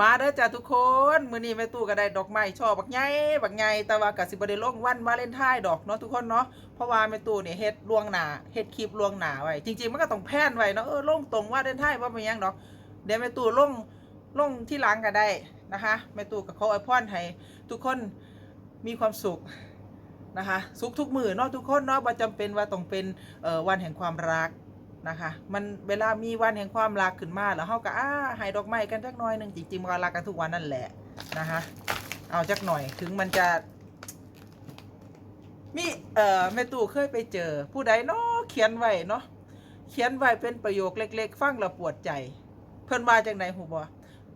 มาเด้อจ้าทุกคนมื้อนี้แม่ตู้ก็ได้ดอกไม้ช่อบักใหญ่บักใหญ่แต่ว่าก็สิบ่ได้ลงวันวาเลนไทน์ดอกเนาะทุกคนเนาะเพราะว่าแม่ตู้เนี่ยเฮ็ดล่วงหน้าเฮ็ดคลิปล่วงหน้าไว้จริงๆมันก็ต้องแพนไว้เนาะเออลงตรงวาเลนไทน์ว่าเป็นหยังดอกเดี๋ยวแม่ตู้ลงลงที่หลังก็ได้นะคะแม่ตู้ก็ขออวยพรให้ทุกคนมีความสุขนะคะสุขทุกมือเนาะทุกคนเนาะบ่จำเป็นว่าต้องเป็นเอ่อวันแห่งความรัก นะคะ มันเวลามีวันแห่งความรักขึ้นมาแล้วเฮาก็อ้าให้ดอกไม้กันจักหน่อยหนึ่งจริงๆมันก็รักกันทุกวันนั่นแหละนะคะ เอาจักหน่อยถึงมันจะ มีเอ่อแม่ตู่เคยไปเจอ ผู้ใดเนาะเขียนไว้เนาะเขียนไว้เป็นประโยคเล็ก ๆ ฟังแล้วปวดใจ เพิ่นว่าจังไดหูบ่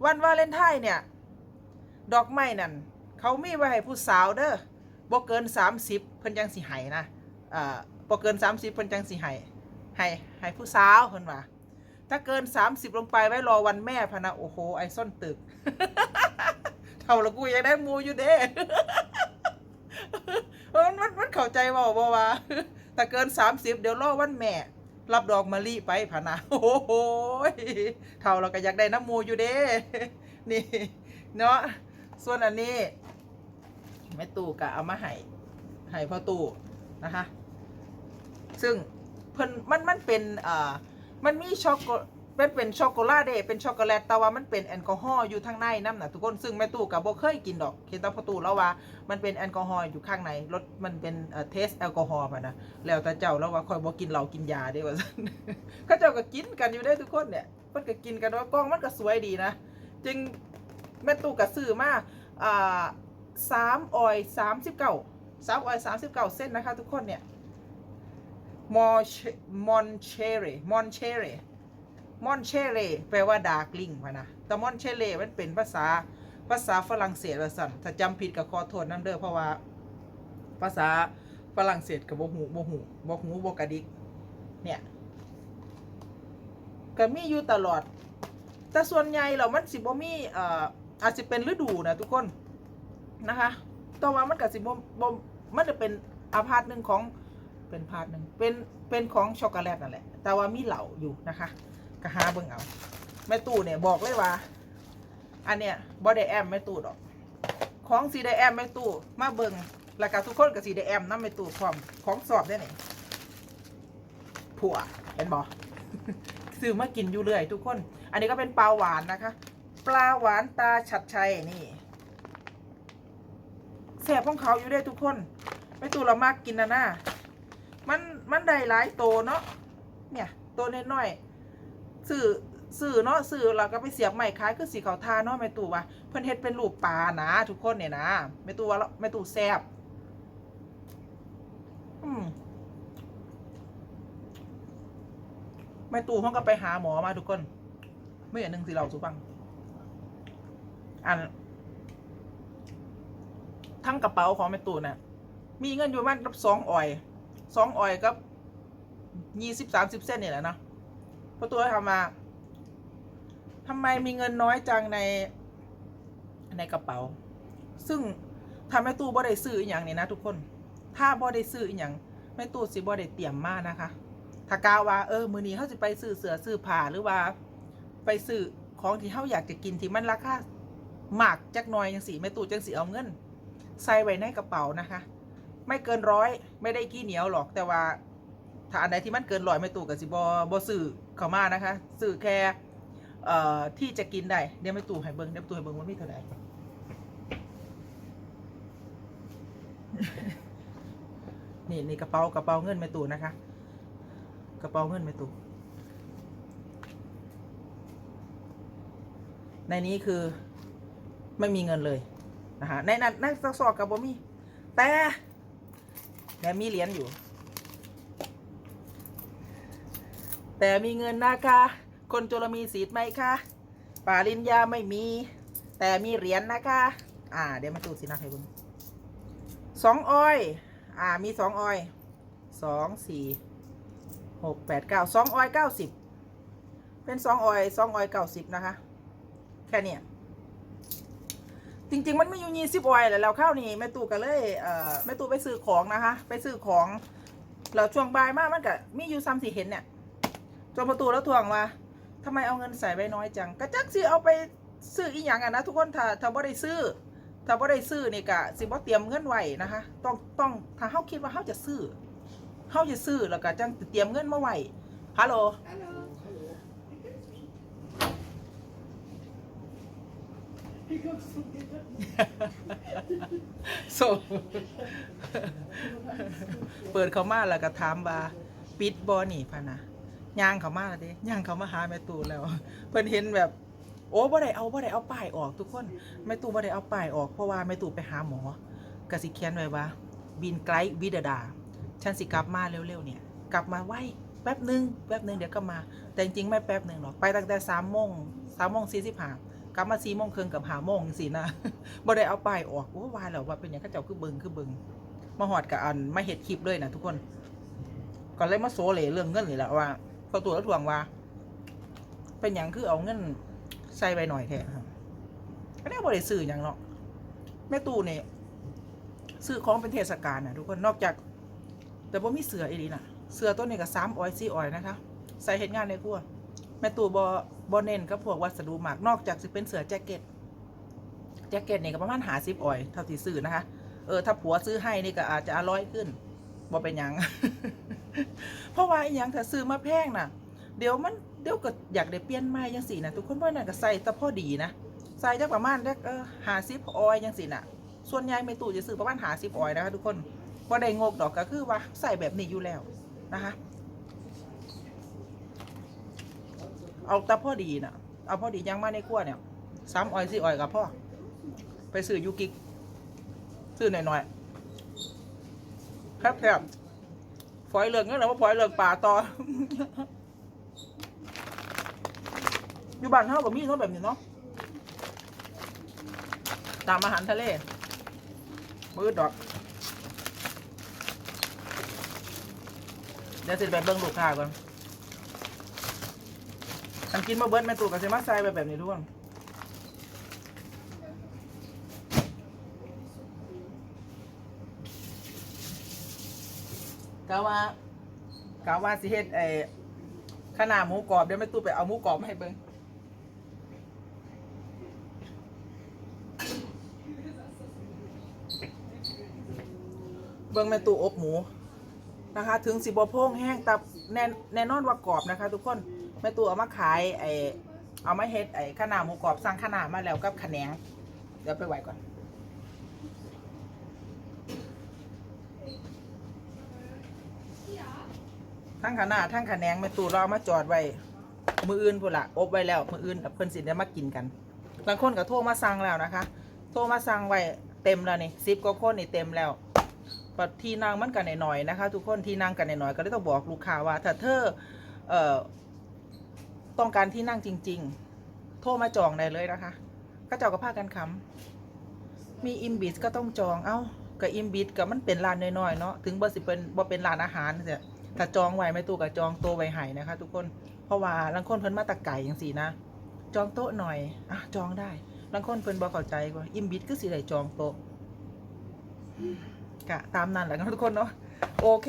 วันวาเลนไทน์เนี่ย ดอกไม้นั่นเขามีไว้ให้ผู้สาวเด้อบ่เกิน 30 เพิ่นจังสิให้นะอ่าบ่เกิน 30 เพิ่นจังสิให้ ให้ให้ผู้สาวเพิ่นว่าถ้าเกิน 30 ลงไปไว้รอวันแม่พะนะโอ้โห ไอ้ส้นตึก เท่าละกูยังได้มูอยู่เด้มันมันมันเข้าใจเว่าบ่ว่าถ้าเกิน 30 เดี๋ยวรอวันแม่ รับดอกมะลิไปพะนะโอ้โหเท่าเราก็อยากได้น้ำมูอยู่เด้นี่เนาะส่วนอันนี้แม่ตู่ก็เอามาให้ให้พ่อตู่นะคะ ซึ่ง เพิ่นมันมันเป็นอ่ามันมีช็อกโกเป็นเป็นช็อกโกแลตเด้เป็นช็อกโกแลตแต่ว่ามันเป็นแอลกอฮอล์อยู่ข้างในน้ำน่ะทุกคนซึ่งแม่ตู่กับบ่เคยกินดอกเห็นแตาประตูแล้วว่ามันเป็นแอลกอฮอล์อยู่ข้างในรสมันเป็นเอ่อเทสแอลกอฮอล์ป่ะนะแล้วแต่เจ้าแล้วว่าคอยบ่กินเหล้ากินยาเด้ว่าซั่นเขาเจ้าก็กินกันอยู่ได้ทุกคนเนี่ยเพิ่นก็กินกันว่ากล้องมันก็สวยดีนะ จึงแม่ตู่ก็ซื้อมาอ่าสามออยสามสิบเก้าสามออยสามสิบเก้าเส้นนะคะทุกคนเนี่ย มอชมอนเชเรมอนเชเรมอนเชเรแปลว่าดาร์กลิงพะนะแต่มอนเชเรมันเป็นภาษาภาษาฝรั่งเศสละสันถ้าจำผิดก็ขอโทษน้ำเด้อเพราะว่า ภาษาฝรั่งเศสกับบ่หูบ่หูบ่หูบ่กระดิกเนี่ยก็มีอยู่ตลอด แต่ส่วนใหญ่เรามันสิบ่มีเอ่ออาจจะเป็นฤดูนะทุกคนนะคะแต่ว่ามันก็สิบ่บ่มันจะเป็นอาพาร์ตหนึ่งของ เป็นพาร์ทหนึ่งเป็นเป็นของช็อกโกแลตนั่นแหละ แต่ว่ามีเหล่าอยู่นะคะก็หาเบิ่งเอาแม่ตู่เนี่ยบอกเลยว่า อันเนี้ยบอดแอมแม่ตู่ดอก ของสีไดแอมแม่ตู่มาเบิ่งแล้วก็ทุกคนกับสีไดแอมน้ำแม่ตู่พร้อมของสอบได้ไหนผัวเห็นบอซื้อมากินอยู่เรื่อยทุกคน อันนี้ก็เป็นปลาหวานนะคะ ปลาหวานตาชัดชัยนี่แสบของเขาอยู่ได้ทุกคนแม่ตู่เรามากกินนะหน่า มันมันได้หลายโตเนาะเนี่ยตัวน้อยๆสื่อสื่อเนาะสื่อเราก็ไปเสียบใหม่คล้ายคือสีขาวทาเนาะแม่ตู่ว่าเพิ่นเฮ็ดเป็นรูปปลานะทุกคนเนี่ยนะแม่ตู่ว่าแม่ตู่แซ่บอืมแม่ตู่เพิ่นก็ไปหาหมอมาทุกคนไม่อย่างหนึ่งสิเราสุฟังอันทั้งกระเป๋าของแม่ตู่น่ะ มีเงินอยู่ประมาณกับสองอ่อย สองออยกับยี่สิบสามสิบเส้นนี่แหละนะเพราะตัวทำมาทำไมมีเงินน้อยจังในในกระเป๋า ซึ่งทำให้ตู้บ่ได้ซื้ออีกอย่างนี่ยนะทุกคน ถ้าบ่ได้ซื้ออีกอย่างแม่ตู้สิบ่ได้เตรียมมานะคะ ถ้ากาว่าเออมือนี้เขาจะไปซื้อเสือซื้อผ้าหรือว่าไปซื้อของที่เขาอยากจะกินที่มันราคาหมากจักหน่อยจังสีแม่ตู้จังสีเอาเงิน ใส่ไว้ในกระเป๋านะคะ ไม่เกินร้อยไม่ได้กี้เหนียวหรอกแต่ว่าถ้าอันใดที่มันเกินร้อยไม่ตู่กับสิบอบอสื่อเข้ามานะคะสื่อแค่เอ่อที่จะกินได้เดี๋ยวไม่ตู่ให้เบิ้งเดี๋ยวตู่ให้เบิ้งว่ามีเท่าไหร่นี่นี่กระเป๋ากระเป๋าเงินไม่ตู่นะคะ กระเป๋าเงินไม่ตู่ในนี้คือไม่มีเงินเลยนะคะในนั้นในซอกกับบ่มีแต่ แต่มีเหรียญอยู่ แต่มีเงินนะคะ คนจรมีสีไหมคะปาลินยาไม่มี แต่มีเหรียญนะคะ อ่า เดี๋ยวมาดูสินะให้คุณสองออย อ่า มีสองออยสองสี่หกแปดเก้าสองออยเก้าสิบเป็นสองออยสองออยเก้าสิบนะคะ แค่เนี้ย จริง ๆ มันไม่อยู่ยี่สิบออยแหละเราเข้านี่แม่ตู่ก็เลยเอ่อแม่ตู่ไปซื้อของนะคะ ไปซื้อของแล้วช่วงบ่ายมากมันก็มีอยู่ซ้ำสี่เห็นเนี่ยจนประตูแล้วทวงว่าทำไมเอาเงินใส่ไว้น้อยจังกระจักสิเอาไปซื้ออีหยังอะนะทุกคนถ้าถ้าบ่ได้ซื้อถ้าบ่ได้ซื้อนี่ก็สิบ่เตรียมเงินไว้นะคะ ต้องต้องถ้าเฮาคิดว่าเฮาจะซื้อเฮาจะซื้อแล้วก็จังเตรียมเงินมาไว้ฮัลโหล ซเปิดเขามาแล้วก็ถามว่าปิดบ่นี่พะนะย่างเขามาแล้วด้ย่างเขามาหาแม่ตู่แล้ว เพิ่นเห็นแบบ โอ้บ่ได้เอาบ่ได้เอาป้ายออกทุกคนแม่ตู่บ่ได้เอาป้ายออกเพราะว่าแม่ตู่ไปหาหมอกสิเขียนไว้ว่า บินไกลวิดาดาฉันสิกลับมาเร็วๆเนี่ย กลับมาไว้แป๊บหนึงแป๊บหนึงเดี๋ยวก็มา แต่จริงๆไม่แป๊บหนึงหรอกไปตั้งแต่สามโมงสามโมงสี่สิบห้า กลับมาสี่โมงครึ่งกับห้าโมงสินะบ่ได้เอาป้ายออกโอ้ว่าแล้วว่าเป็นอย่างเขาเจ้าคือเบิงคือเบิงมาหอดกับอันมาเห็ดคลิปเลยนะทุกคนก็เลยมาโซเลเรื่องเงินนี่แหละว่าพอตัวแล้วทวงว่า เป็นอย่างคือเอาเงินใส่ไปหน่อยแท้ครับอันนี้บ่ได้ซื้ออย่างเนาะแม่ตู้เนี่ยซื้อของเป็นเทศกาลนะทุกคนนอกจาก แต่บ่มีเสืออีดีนะเสือตัวนี้ก็สามออยสี่ออยนะคะ ใส่เห็ดงานในครัว ม่ตู่บ่บ่เน้นกับพวกวัสดุหมากนอกจากสิเป็นเสือแจ็คเก็ตแจ็คเก็ตนี่ก็ประมาณหาสิบออยเท่าที่ซื้อนะคะ เออถ้าผัวซื้อให้นี่ก็อาจจะอร่อยขึ้นบ่เป็นยัง เพราะว่าอหยังถ้าซื้อมาแพงน่ะ เดี๋ยวมันเดี๋ยวก็อยากได้เปลี่ยนใหม่จังสี่นะทุกคนเพราะนั่นก็ใส่แต่พอดีนะใส่จักประมาณจักเออหาสิบออยจังสี่น่ะ ส่วนใหญ่ไม่ตู่จะซื้อประมาณหาสิบออยนะคะทุกคนบ่ได้งกดอกก็คือว่าใส่แบบนี้อยู่แล้วนะคะ เอาแต่พ่อดีน่ะ เอาพ่อดียังมาในครัวเนี่ยสามออยสี่ออยกับพ่อ ไปซื้อยูกิกซื้อหน่อยๆแคบแคบๆฝอยเหลืองนี่แหละว่าฝอยเหลืองป่าต่อ อยู่บ้านเท่ากับมีเนาะแบบนี้เนาะ ตามอาหารทะเล มือดอก เดี๋ยวสิไปเบิ่งลูกค้าก่อน กินมาเบิ้ลแม่ตู่กับเซมาใส่ไปแบบนี้ทุกคนกะว่ากะว่าสิเฮ็ดไอ้ขนาหมูกรอบเดี๋ยวแม่ตูไปเอาหมูกรอบมาให้เบิ่งเบิ่งแม่ตูอบหมูนะคะ ถึงสิบ่โพ่งแห้งแต่แน่แน่นอนว่ากรอบนะคะ ทุกคน แม่ตู้เอามาขายไอเอามาเฮ็ดไอ้ขนาหมูกรอบสั่งขนามาแล้วกับขนงเดี๋ยวไปไหวก่อนทั้งขนาดทั้งขนงแม่ตู่เราเอามาจอดไว้มืออื่นพุ่นละอบไว้แล้วมืออื่นเพิ่นสิได้มากินกันบางคนก็โทรมาสั่งแล้วนะคะ โทรมาสั่งไว้เต็มแล้วนี่สิบกว่าคนนี่เต็มแล้วปัดทีนั่งมันกันหน่อยๆนะคะ ทุกคนทีนั่งกันหน่อยๆก็เลยต้องบอกลูกค้าว่าถ้าเธอเอ่อ ต้องการที่นั่งจริง ๆ โทรมาจองได้เลยนะคะก็เจ้าก็พากันคำมีอิมบิสก็ต้องจองเอ้ากับอิมบิสกับมันเป็นร้านน้อยๆเนาะถึงบ่สิเป็นบ่เป็นร้านอาหารเสียถ้าจองไว้ไม่ตู้กับจองโต๊ะไว้ให้นะคะ ทุกคนเพราะว่าลังคนเพิ่นมาตะไก่อยังสี่นะ จองโต๊ะหน่อยอะจองได้ลังคนเพิ่นบ่เข้าใจว่าอิมบิดก็สิได้จองโต๊ะกะตามนั้นแหละทุกคนเนาะโอเค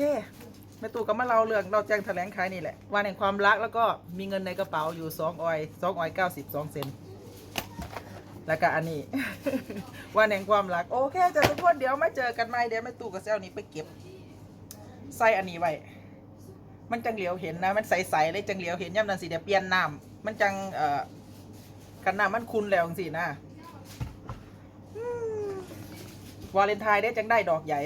แม่ตู่ก็มาเล่าเรื่องเราแจ้งแถลงขายนี่แหละวันแห่งความรักแล้วก็มีเงินในกระเป๋าอยู่สองออยสองออยเก้าสิบสองเซนแล้วก็อันนี้ วันแห่งความรัก โอเคจ้ะทุกคนเดี๋ยวมาเจอกันใหม่เดี๋ยวแม่ตู่กับเซลนี้ไปเก็บใส่อันนี้ไว้มันจังเหลียวเห็นนะมันใสๆเลยจังเหลียวเห็นย่ำนันสีเดี๋ยวเปลี่ยนน้ำมันจังเอ่อกันน้ำมันคุณแล้วสินะวาเลนไทน์ได้จังได้ดอกใหญ่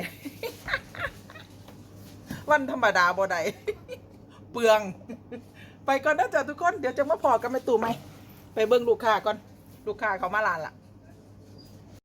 วันธรรมดาบ่ได้เปลือง ไปก่อนนะจ๊ะทุกคน เดี๋ยวจะมาพอกันไปตู่ไหม ไปเบิ้งลูกค้าก่อน ลูกค้าเขามาลานละ